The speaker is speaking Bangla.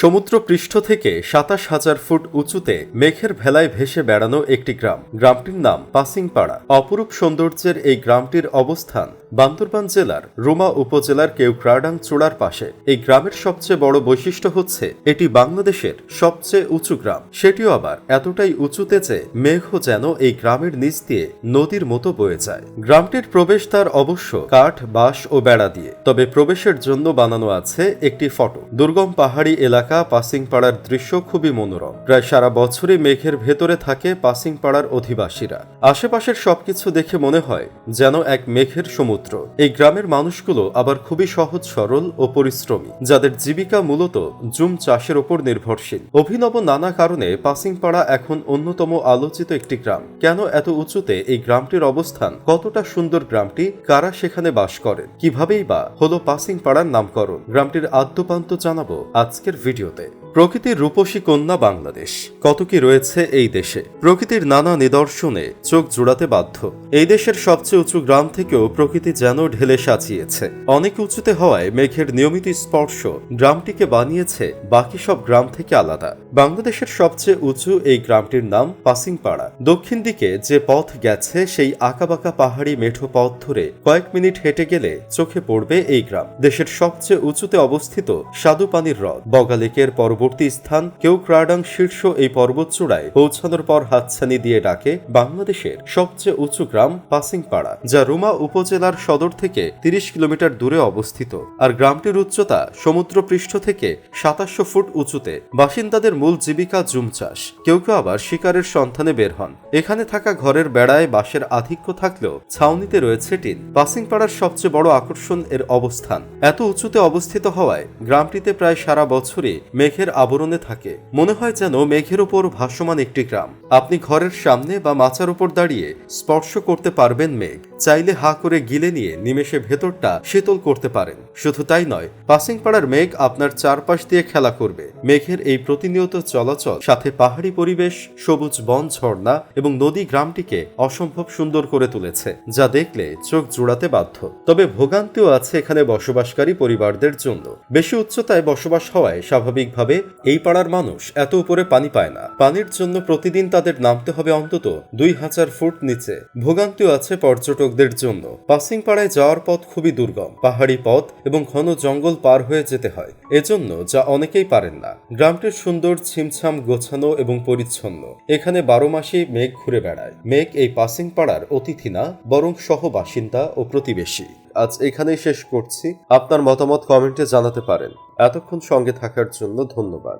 সমুদ্র পৃষ্ঠ থেকে সাতাশ হাজার ফুট উঁচুতে মেঘের ভেলায় ভেসে বেড়ানো একটি গ্রাম। গ্রামটির নাম পাসিংপাড়া। অপরূপ সৌন্দর্যের এই গ্রামটির অবস্থান বান্দরবান জেলার রুমা উপজেলার কেউক্রাডাং চূড়ার পাশে। এই গ্রামের সবচেয়ে বড় বৈশিষ্ট্য হচ্ছে, এটি বাংলাদেশের সবচেয়ে উঁচু গ্রাম। সেটিও আবার এতটাই উঁচুতে যে মেঘ যেন এই গ্রামের নিচ দিয়ে নদীর মতো বয়ে যায়। গ্রামটির প্রবেশদ্বার অবশ্য কাঠ, বাঁশ ও বেড়া দিয়ে, তবে প্রবেশের জন্য বানানো আছে একটি ফটো। দুর্গম পাহাড়ি এলাকা পাসিংপাড়ার দৃশ্য খুবই মনোরম। প্রায় সারা বছরই মেঘের ভেতরে থাকে পাসিংপাড়ার অধিবাসীরা। আশেপাশের সবকিছু দেখে মনে হয় যেন এক মেঘের সমুদ্র। এই গ্রামের মানুষগুলো আবার খুবই সহজ, সরল ও পরিশ্রমী, যাদের জীবিকা মূলত জুম চাষের ওপর নির্ভরশীল। অভিনব নানা কারণে পাসিংপাড়া এখন অন্যতম আলোচিত একটি গ্রাম। কেন এত উঁচুতে এই গ্রামটির অবস্থান? কতটা সুন্দর গ্রামটি? কারা সেখানে বাস করেন? কিভাবেই বা হলো পাসিংপাড়ার নামকরণ? গ্রামটির আদ্যপান্ত জানাব আজকের ভিডিওতে প্রকৃতির রূপসী কন্যা বাংলাদেশ। কত কি রয়েছে এই দেশে? প্রকৃতির নানা নিদর্শনে চোখ জোড়াতে বাধ্য। এই দেশের সবচেয়ে উঁচু গ্রাম থেকেও প্রকৃতি যেন ঢেলে সাজিয়েছে। অনেক উঁচুতে হওয়ায় মেঘের নিয়মিত স্পর্শ গ্রামটিকে বানিয়েছে, বাকি সব গ্রাম থেকে আলাদা। বাংলাদেশের সবচেয়ে উঁচু এই গ্রামটির নাম পাসিংপাড়া। দক্ষিণ দিকে যে পথ গেছে, সেই আঁকাবাঁকা পাহাড়ি মেঠো পথ ধরে কয়েক মিনিট হেঁটে গেলে চোখে পড়বে এই গ্রাম। দেশের সবচেয়ে উঁচুতে অবস্থিত স্বাদুপানির হ্রদ। বগালেকের পরবর্তী স্থান, কেউ ক্রাডাং শীর্ষ এই পর্বতচূড়ায় পৌঁছানোর পর হাতছানি দিয়ে ডাকে বাংলাদেশের সবচেয়ে উঁচু গ্রাম পাসিংপাড়া, যা রুমা উপজেলার সদর থেকে তিরিশ কিলোমিটার দূরে অবস্থিত। আর গ্রামটির উচ্চতা সমুদ্র পৃষ্ঠ থেকে সাতাশশো ফুট উঁচুতে। বাসিন্দাদের মূল জীবিকা জুম চাষ। কেউ কেউ আবার শিকারের সন্ধানে বের হন। এখানে থাকা ঘরের বেড়ায় বাঁশের আধিক্য থাকলেও ছাউনিতে রয়েছে টিন। পাসিংপাড়ার সবচেয়ে বড় আকর্ষণ এর অবস্থান। এত উঁচুতে অবস্থিত হওয়ায় গ্রামটিতে প্রায় সারা বছরই মেঘের আবরণে থাকে। মনে হয় যেন মেঘের ওপর ভাসমান একটি গ্রাম। আপনি ঘরের সামনে বা মাচার উপর দাঁড়িয়ে স্পর্শ করতে পারবেন মেঘ। চাইলে হা করে গিলে নিয়ে নিমেষে ভেতরটা শীতল করতে পারেন। শুধু তাই নয়, পাসিংপাড়ার মেঘ আপনার চারপাশ দিয়ে খেলা করবে। মেঘের এই প্রতিনিয়ত চলাচল, সাথে পাহাড়ি পরিবেশ, সবুজ বন ঝর্ণা এবং নদী গ্রামটিকে অসম্ভব সুন্দর করে তুলেছে, যা দেখলে চোখ জোড়াতে বাধ্য। তবে ভোগান্তিও আছে এখানে বসবাসকারী পরিবারদের জন্য। বেশি উচ্চতায় বসবাস হওয়ায় স্বাভাবিকভাবে এই পাড়ার মানুষ এত উপরে পানি পায় না। পানির জন্য প্রতিদিন তাদের নামতে হবে অন্তত দুই হাজার ফুট নিচে। ভোগান্তিও আছে পর্যটকদের জন্য। পাসিং পাড়ায় যাওয়ার পথ খুবই দুর্গম। পাহাড়ি পথ এবং ঘন জঙ্গল পার হয়ে যেতে হয়। এজন্য যা অনেকেই পারেন না। গ্রামটির সুন্দর ছিমছাম গোছানো এবং পরিচ্ছন্ন। এখানে বারো মাসে মেঘ ঘুরে বেড়ায়। মেঘ এই পাসিং পাড়ার অতিথি না, বরং সহ বাসিন্দা ও প্রতিবেশী। আজ এখানেই শেষ করছি। আপনার মতামত কমেন্টে জানাতে পারেন। এতক্ষণ সঙ্গে থাকার জন্য ধন্যবাদ।